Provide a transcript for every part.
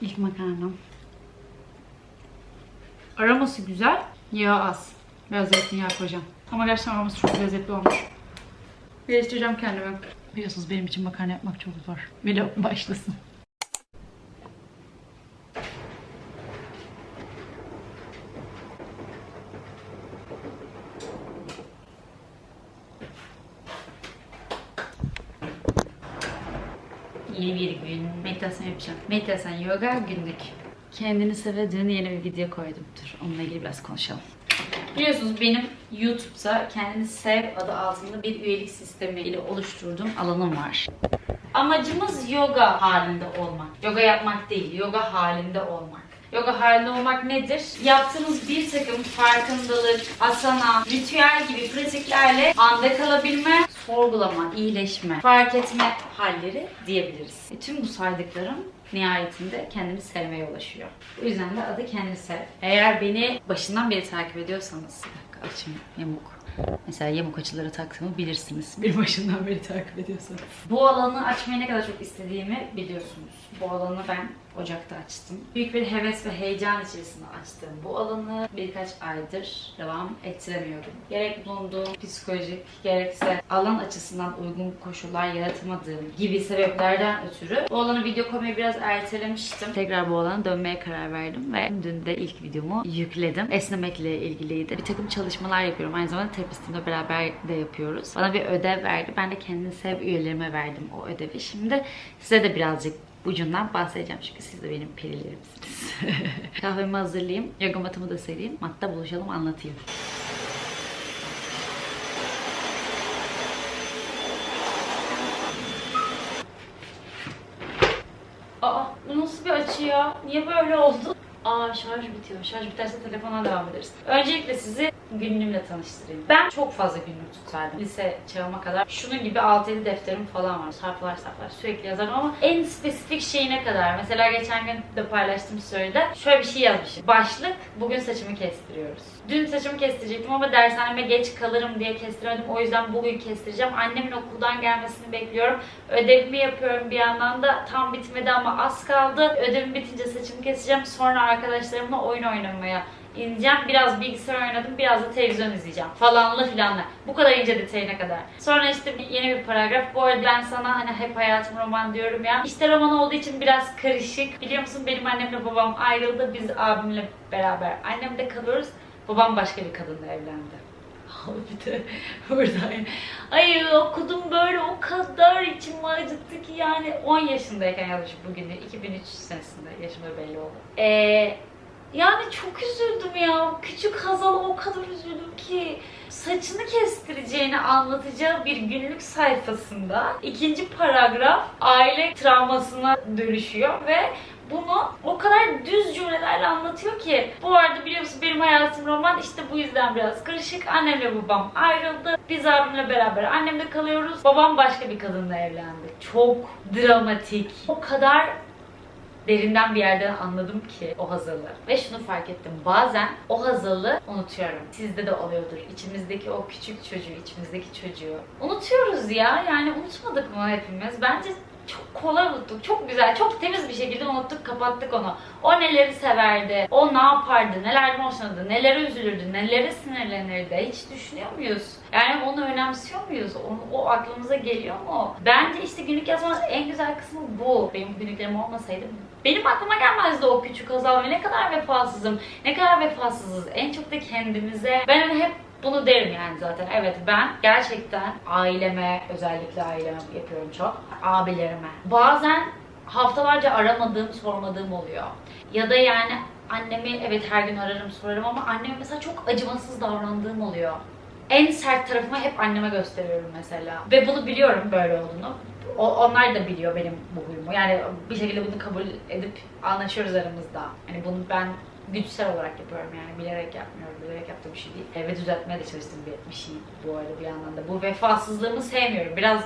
İlk makarnam. Aroması güzel, yağı az. Biraz zeytinyağı koyacağım. Ama gerçekten aroması çok lezzetli olmuş. Geliştireceğim kendimi. Biliyorsunuz benim için makarna yapmak çok zor. Vlog başlasın. Yeni bir gün meditasyon yoga, günlük. Kendini sevdiğin yeni bir video koydum. Dur onunla ilgili biraz konuşalım. Biliyorsunuz benim YouTube'da Kendini Sev adı altında bir üyelik sistemi ile oluşturduğum alanım var. Amacımız yoga halinde olmak. Yoga yapmak değil, yoga halinde olmak. Yoga halinde olmak nedir? Yaptığınız bir takım farkındalık, asana, ritüel gibi pratiklerle anda kalabilme, sorgulama, iyileşme, fark etme halleri diyebiliriz. E, tüm bu saydıklarım nihayetinde kendini sevmeye ulaşıyor. O yüzden de adı kendini sev. Eğer beni başından beri takip ediyorsanız, açayım yamuk. Mesela yamuk açıları taktığımı bilirsiniz. Bir başından beri takip ediyorsanız. Bu alanı açmayı ne kadar çok istediğimi biliyorsunuz. Bu alanı ben Ocak'ta açtım. Büyük bir heves ve heyecan içerisinde açtım. Bu alanı birkaç aydır devam ettiremiyorum. Gerek bulunduğum psikolojik gerekse alan açısından uygun koşullar yaratamadığım gibi sebeplerden ötürü bu alanı video koymayı biraz ertelemiştim. Tekrar bu alana dönmeye karar verdim ve dün de ilk videomu yükledim. Esnemekle ilgiliydi. Bir takım çalışmalar yapıyorum. Aynı zamanda terapistimle beraber de yapıyoruz. Bana bir ödev verdi. Ben de kendini sev üyelerime verdim o ödevi. Şimdi size de birazcık ucundan bahsedeceğim çünkü siz de benim perilerimsiniz. Kahvemi hazırlayayım, yoga matımı da sereyim. Matta buluşalım anlatayım. Aa bu nasıl bir açı ya? Niye böyle oldu? Aa şarj bitiyor. Şarj biterse telefona devam ederiz. Öncelikle sizi günlüğümle tanıştırayım. Ben çok fazla günlük tutardım. Lise çağıma kadar. Şunun gibi 6-7 defterim falan var. Sarflar sarflar sürekli yazarım ama en spesifik şeyine kadar. Mesela geçen gün de paylaştığım story'de şöyle bir şey yazmışım. Başlık bugün saçımı kestiriyoruz. Dün saçımı kestirecektim ama dershaneme geç kalırım diye kestiremedim. O yüzden bugün kestireceğim. Annemin okuldan gelmesini bekliyorum. Ödevimi yapıyorum bir yandan da tam bitmedi ama az kaldı. Ödevim bitince saçımı keseceğim. Sonra arkadaşlarımla oyun oynamaya ineceğim. Biraz bilgisayar oynadım, biraz da televizyon izleyeceğim. Falanlı filanlı. Bu kadar ince detayına kadar. Sonra işte bir- yeni bir paragraf. Bu arada ben sana hani hep hayatım roman diyorum ya. İşte roman olduğu için biraz karışık. Biliyor musun benim annemle babam ayrıldı. Biz abimle beraber annemde kalıyoruz. Babam başka bir kadınla evlendi. Bir de burada ay okudum böyle o kadar içim acıttı ki yani 10 yaşındayken yazmışım bugün de 2003 senesinde yaşım da belli oldu. Ee, yani çok üzüldüm ya. Küçük Hazal'a o kadar üzüldüm ki saçını kestireceğini anlatacağı bir günlük sayfasında ikinci paragraf aile travmasına dönüşüyor ve bunu o kadar düz cümlelerle anlatıyor ki. Bu arada biliyor musun benim hayatım roman işte bu yüzden biraz karışık. Annemle babam ayrıldı. Biz abimle beraber annemle kalıyoruz. Babam başka bir kadınla evlendi. Çok dramatik. O kadar derinden bir yerden anladım ki o hazırlığı. Ve şunu fark ettim. Bazen o hazırlığı unutuyorum. Sizde de oluyordur. İçimizdeki o küçük çocuğu, içimizdeki çocuğu. Unutuyoruz ya. Yani unutmadık mı hepimiz? Bence çok kolay unuttuk. Çok güzel, çok temiz bir şekilde unuttuk, kapattık onu. O neleri severdi, o ne yapardı, nelerden hoşlanırdı, nelere üzülürdü, nelere sinirlenirdi. Hiç düşünüyor muyuz? Yani onu önemsiyor muyuz? Onu, o aklımıza geliyor mu? Bence işte günlük yazmanın en güzel kısmı bu. Benim günlüklerim olmasaydı benim aklıma gelmezdi o küçük Hazal ve ne kadar vefasızım, ne kadar vefasızız. En çok da kendimize. Ben hep bunu derim yani zaten. Evet ben gerçekten aileme, özellikle aileme yapıyorum çok. Abilerime. Bazen haftalarca aramadığım, sormadığım oluyor. Ya da yani annemi evet her gün ararım, sorarım ama anneme mesela çok acımasız davrandığım oluyor. En sert tarafımı hep anneme gösteriyorum mesela. Ve bunu biliyorum böyle olduğunu. O, onlar da biliyor benim bu huyumu. Yani bir şekilde bunu kabul edip anlaşıyoruz aramızda. Hani bunu ben güçsel olarak yapıyorum yani bilerek yapmıyorum. Bilerek yaptığım bir şey değil. E, ve düzeltmeye de çalıştığım bir, bir şey bu arada bir yandan da. Bu vefasızlığımı sevmiyorum. Biraz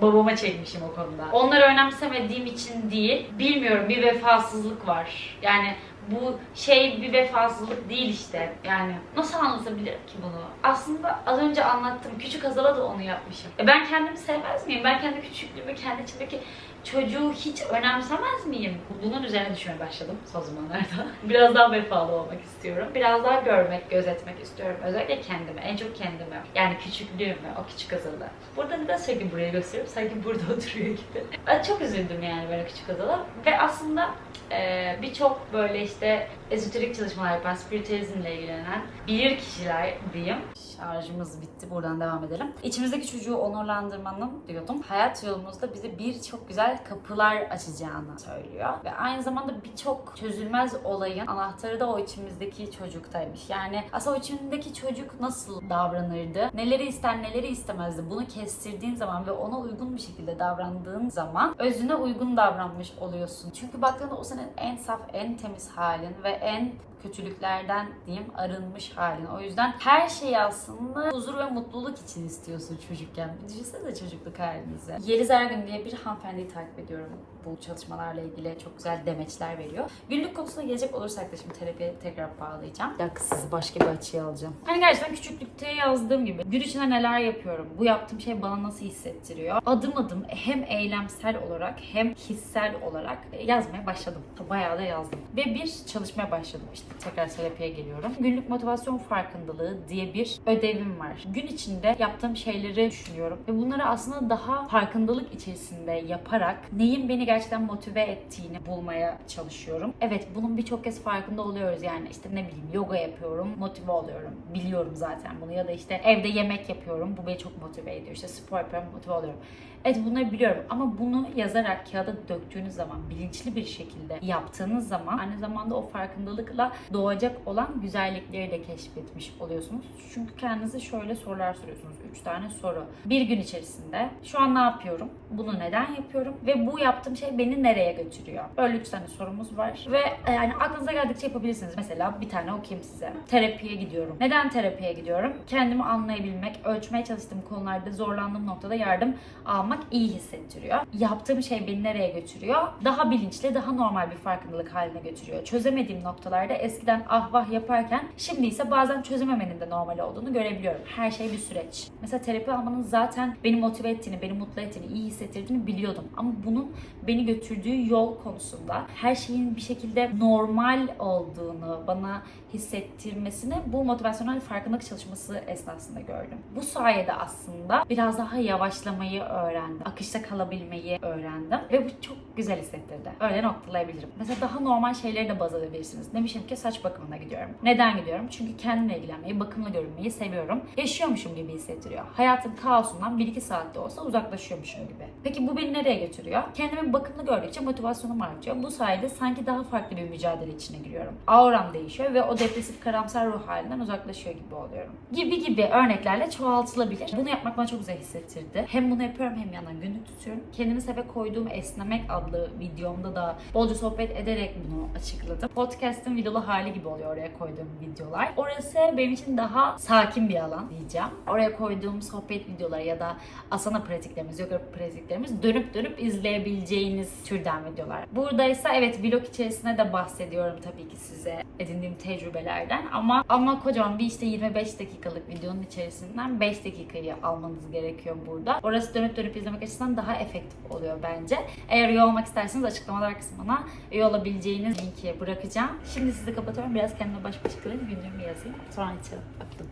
babama çekmişim o konuda. Onları önemsemediğim için değil, bilmiyorum bir vefasızlık var. Yani bu şey bir vefasızlık değil işte. Yani nasıl anlatabilirim ki bunu? Aslında az önce anlattım. Küçük Azal'a da onu yapmışım. E ben kendimi sevmez miyim? Ben kendi küçüklüğümü, kendi içimdeki çocuğu hiç önemsemez miyim? Bunun üzerine düşünmeye başladım son zamanlarda. Biraz daha vefalı olmak istiyorum. Biraz daha görmek, gözetmek istiyorum. Özellikle kendimi, en çok kendimi. Yani küçüklüğümü, o küçük Azal'ı. Burada neden sürekli buraya gösteriyorum? Sanki burada oturuyor gibi. Ben çok üzüldüm yani böyle küçük Azal'a. Ve aslında e, birçok böyle işte ezoterik çalışmalar yapan, spiritüalizmle ilgilenen bilir kişiler diyeyim. Şarjımız bitti. Buradan devam edelim. İçimizdeki çocuğu onurlandırmanın diyordum. Hayat yolumuzda bize birçok güzel kapılar açacağını söylüyor. Ve aynı zamanda birçok çözülmez olayın anahtarı da o içimizdeki çocuktaymış. Yani aslında o içindeki çocuk nasıl davranırdı? Neleri ister, neleri istemezdi? Bunu kestirdiğin zaman ve ona uygun bir şekilde davrandığın zaman özüne uygun davranmış oluyorsun. Çünkü baktığında o senin en saf, en temiz halin ve en kötülüklerden diyeyim arınmış halin. O yüzden her şeyi aslında huzur ve mutluluk için istiyorsun çocukken. Bir düşünsene çocukluk halinizi. Yeliz Ergün diye bir hanımefendiyi takip ediyorum. Bu çalışmalarla ilgili çok güzel demeçler veriyor. Günlük konusuna gelecek olursak da şimdi terapiye tekrar bağlayacağım. Ya sizi başka bir açıya alacağım. Hani gerçekten küçüklükte yazdığım gibi gün içinde neler yapıyorum? Bu yaptığım şey bana nasıl hissettiriyor? Adım adım hem eylemsel olarak hem hissel olarak yazmaya başladım. Bayağı da yazdım. Ve bir çalışmaya başladım işte. Tekrar terapiye geliyorum. Günlük motivasyon farkındalığı diye bir ödevim var. Gün içinde yaptığım şeyleri düşünüyorum. Ve bunları aslında daha farkındalık içerisinde yaparak neyin beni gerçekten motive ettiğini bulmaya çalışıyorum. Evet bunun birçok kez farkında oluyoruz yani işte ne bileyim yoga yapıyorum, motive oluyorum. Biliyorum zaten bunu ya da işte evde yemek yapıyorum. Bu beni çok motive ediyor. İşte spor yapıyorum, motive oluyorum. Evet bunları biliyorum ama bunu yazarak kağıda döktüğünüz zaman bilinçli bir şekilde yaptığınız zaman aynı zamanda o farkındalıkla doğacak olan güzellikleri de keşfetmiş oluyorsunuz. Çünkü kendinize şöyle sorular soruyorsunuz. Üç tane soru. Bir gün içerisinde şu an ne yapıyorum? Bunu neden yapıyorum? Ve bu yaptığım şey beni nereye götürüyor? Böyle üç tane sorumuz var. Ve e, yani aklınıza geldikçe yapabilirsiniz. Mesela bir tane okuyayım size. Terapiye gidiyorum. Neden terapiye gidiyorum? Kendimi anlayabilmek, ölçmeye çalıştığım konularda zorlandığım noktada yardım almak iyi hissettiriyor. Yaptığım şey beni nereye götürüyor? Daha bilinçli, daha normal bir farkındalık haline götürüyor. Çözemediğim noktalarda eskiden ah vah yaparken şimdi ise bazen çözememenin de normal olduğunu görebiliyorum. Her şey bir süreç. Mesela terapi almanın zaten beni motive ettiğini, beni mutlu ettiğini, iyi hissettirdiğini biliyordum. Ama bunun beni götürdüğü yol konusunda her şeyin bir şekilde normal olduğunu bana hissettirmesini bu motivasyonel farkındalık çalışması esnasında gördüm. Bu sayede aslında biraz daha yavaşlamayı öğrendim. Akışta kalabilmeyi öğrendim. Ve bu çok güzel hissettirdi. Öyle noktalayabilirim. Mesela daha normal şeyleri de baz alabilirsiniz. Demişim ki saç bakımına gidiyorum. Neden gidiyorum? Çünkü kendimle ilgilenmeyi, bakımla görünmeyi seviyorum. Yaşıyormuşum gibi hissettiriyor. Hayatın kaosundan 1-2 saatte olsa uzaklaşıyormuşum gibi. Peki bu beni nereye götürüyor? Kendimi bakımlı gördükçe motivasyonum artıyor. Bu sayede sanki daha farklı bir mücadele içine giriyorum. Auram değişiyor ve o depresif karamsar ruh halinden uzaklaşıyor gibi oluyorum. Gibi gibi örneklerle çoğaltılabilir. Bunu yapmak bana çok güzel hissettirdi. Hem bunu yapıyorum hem yandan günlük tutuyorum. Kendimi sebe koyduğum Esnemek adlı videomda da bolca sohbet ederek bunu açıkladım. Podcast'ın videolu hali gibi oluyor oraya koyduğum videolar. Orası benim için daha sakin bir alan diyeceğim. Oraya koyduğum sohbet videoları ya da asana pratiklerimiz, yoga pratiklerimiz dönüp dönüp izleyebileceğiniz türden videolar. Burada ise evet vlog içerisinde de bahsediyorum tabii ki size edindiğim tecrübelerden ama ama kocaman bir işte 25 dakikalık videonun içerisinden 5 dakikayı almanız gerekiyor burada. Orası dönüp dönüp izlemek açısından daha efektif oluyor bence. Eğer üye olmak isterseniz açıklamalar kısmına üye olabileceğiniz linki bırakacağım. Şimdi sizi kapatıyorum. Biraz kendime baş başa kalayım. Gündemimi yazayım. Sonra açalım. Öptüm.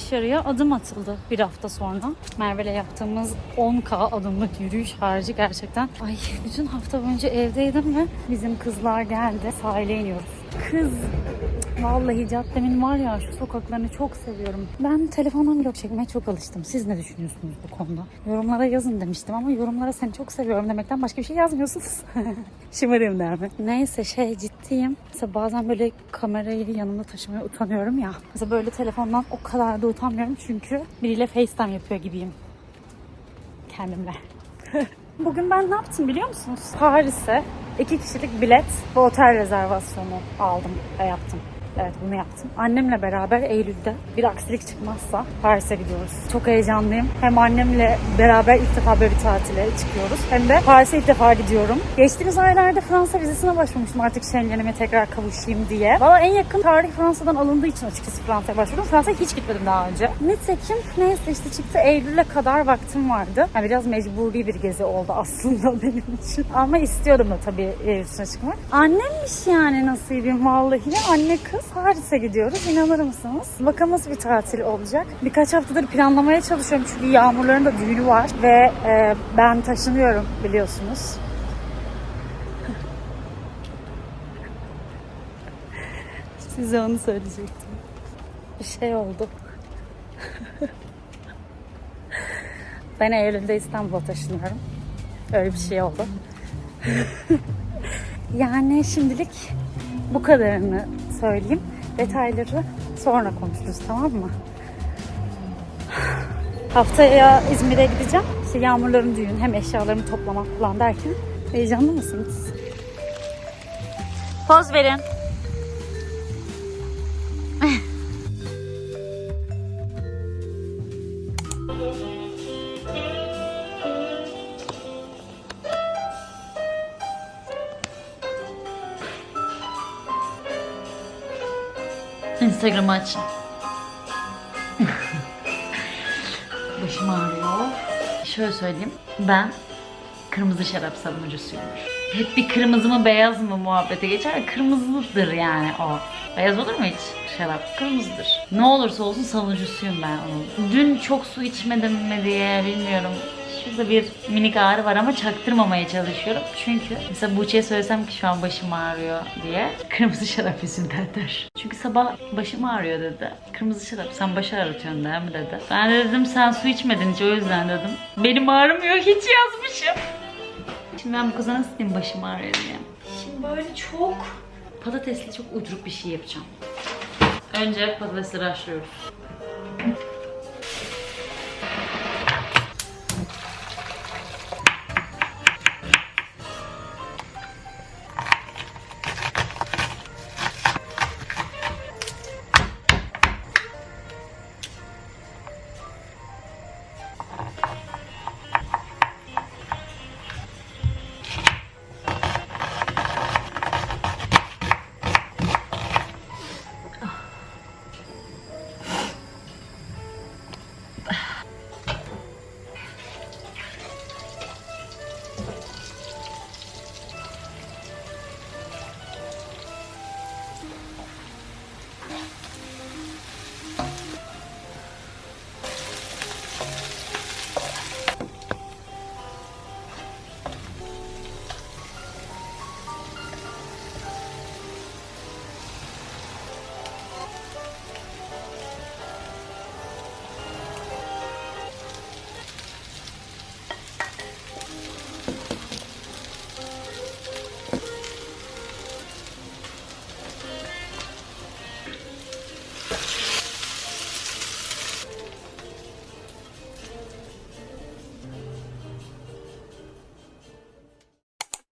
Dışarıya adım atıldı bir hafta sonra. Merve'yle yaptığımız 10K adımlık yürüyüş harici gerçekten. Ay bütün hafta boyunca evdeydim ve bizim kızlar geldi. Sahile iniyoruz. Kız Vallahi caddemin var ya şu sokaklarını çok seviyorum. Ben telefondan vlog çekmeye çok alıştım. Siz ne düşünüyorsunuz bu konuda? Yorumlara yazın demiştim ama yorumlara seni çok seviyorum demekten başka bir şey yazmıyorsunuz. Şımarıyorum der mi? Neyse şey ciddiyim. Mesela bazen böyle kamerayı yanımda taşımaya utanıyorum ya. Mesela böyle telefondan o kadar da utanmıyorum çünkü biriyle FaceTime yapıyor gibiyim. Kendimle. Bugün ben ne yaptım biliyor musunuz? Paris'e iki kişilik bilet ve otel rezervasyonu aldım ve yaptım. Evet bunu yaptım. Annemle beraber Eylül'de bir aksilik çıkmazsa Paris'e gidiyoruz. Çok heyecanlıyım. Hem annemle beraber ilk defa böyle bir tatile çıkıyoruz. Hem de Paris'e ilk defa gidiyorum. Geçtiğimiz aylarda Fransa vizesine başvurmuştum artık Schengen'ime tekrar kavuşayım diye. Valla en yakın tarih Fransa'dan alındığı için açıkçası Fransa'ya başvurdum. Fransa'ya hiç gitmedim daha önce. Nitekim neyse işte çıktı Eylül'e kadar vaktim vardı. Yani biraz mecburi bir gezi oldu aslında benim için. Ama istiyordum da tabii üstüne çıkmak. Annemmiş yani nasibim vallahi. Anne kız Paris'e gidiyoruz. İnanır mısınız? Bakalım nasıl bir tatil olacak. Birkaç haftadır planlamaya çalışıyorum çünkü Yağmurların da düğünü var. Ve e, ben taşınıyorum biliyorsunuz. Size onu söyleyecektim. Bir şey oldu. ben Eylül'de İstanbul'a taşınıyorum. Öyle bir şey oldu. yani şimdilik bu kadarını söyleyeyim. Detayları sonra konuşuruz tamam mı? Haftaya İzmir'e gideceğim. İşte Yağmurların düğün hem eşyalarımı toplamak falan derken heyecanlı mısınız? Poz verin. Instagram'ı açın. Başım ağrıyor. Şöyle söyleyeyim. Ben kırmızı şarap savunucusuyumdur. Hep bir kırmızı mı beyaz mı muhabbete geçer. Kırmızıdır yani o. Beyaz olur mu hiç? Şarap kırmızıdır. Ne olursa olsun savunucusuyum ben onun. Dün çok su içmedim mi diye bilmiyorum. Şurada bir minik ağrı var ama çaktırmamaya çalışıyorum. Çünkü mesela Buğçe'ye söylesem ki şu an başım ağrıyor diye kırmızı şarap yüzünden der. Çünkü sabah başım ağrıyor dedi. Kırmızı şarap sen başı ağrıtıyorsun der mi dedi. Ben de dedim sen su içmedin hiç o yüzden dedim. Benim ağrımıyor hiç yazmışım. Şimdi ben bu kıza nasıl diyeyim başım ağrıyor diye. Şimdi böyle çok patatesli çok uyduruk bir şey yapacağım. Önce patatesleri haşlıyoruz.